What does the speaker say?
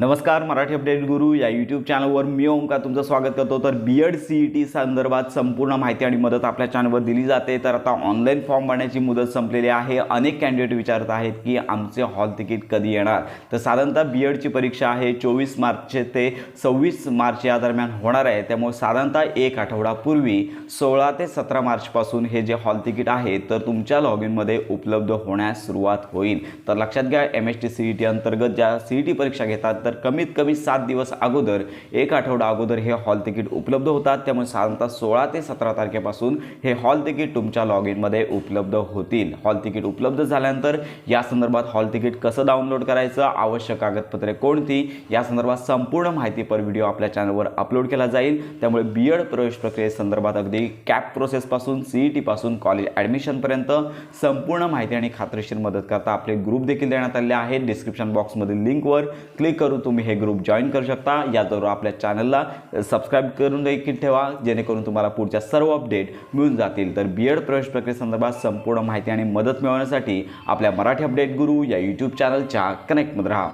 नमस्कार मराठी अपडेट गुरु या यूट्यूब चॅनलवर मी ओमकार तुमचं स्वागत करतो. तर B Ed C E T संदर्भात संपूर्ण माहिती आणि मदत आपल्या चॅनलवर दिली जाते. तर आता ऑनलाईन फॉर्म भरण्याची मुदत संपलेली आहे. अनेक कॅन्डिडेट विचारत आहेत की आमचे हॉल तिकीट कधी येणार? तर साधारणतः बी एडची परीक्षा आहे चोवीस मार्च ते सव्वीस मार्च या दरम्यान होणार आहे. त्यामुळे साधारणतः एक आठवडापूर्वी सोळा ते सतरा मार्चपासून हे जे हॉल तिकीट आहे तर तुमच्या लॉग इनमध्ये उपलब्ध होण्यास सुरुवात होईल. तर लक्षात घ्या M S T C E T अंतर्गत ज्या सी ई टी परीक्षा घेतात तर कमीत कमी सात दिवस अगोदर एक आठवडा अगोदर हे हॉल तिकीट उपलब्ध होतात. त्यामुळे साधारणतः सोळा ते सतरा तारखेपासून हे हॉल तिकीट तुमच्या लॉग इनमध्ये उपलब्ध होतील. हॉल तिकीट उपलब्ध झाल्यानंतर या संदर्भात हॉल तिकीट कसं डाउनलोड करायचं आवश्यक कागदपत्रे कोणती या संदर्भात संपूर्ण माहितीपर व्हिडिओ आपल्या चॅनलवर अपलोड केला जाईल. त्यामुळे बी एड प्रवेश प्रक्रियेसंदर्भात अगदी कॅप प्रोसेसपासून सी ई टीपासून कॉलेज ॲडमिशनपर्यंत संपूर्ण माहिती आणि खात्रीशीर मदत करता आपले ग्रुप देखील देण्यात आले आहेत. डिस्क्रिप्शन बॉक्समधील लिंकवर क्लिक करून तुम्ही हे ग्रुप जॉईन करू शकता. याचबरोबर आपल्या चॅनलला सबस्क्राईब करून देखील ठेवा. जेणेकरून तुम्हाला पुढच्या सर्व अपडेट मिळून जातील. तर बी एड प्रवेश प्रक्रियेसंदर्भात संपूर्ण माहिती आणि मदत मिळवण्यासाठी आपल्या मराठी अपडेट गुरु या यूट्यूब चॅनलच्या कनेक्टमध्ये राहा.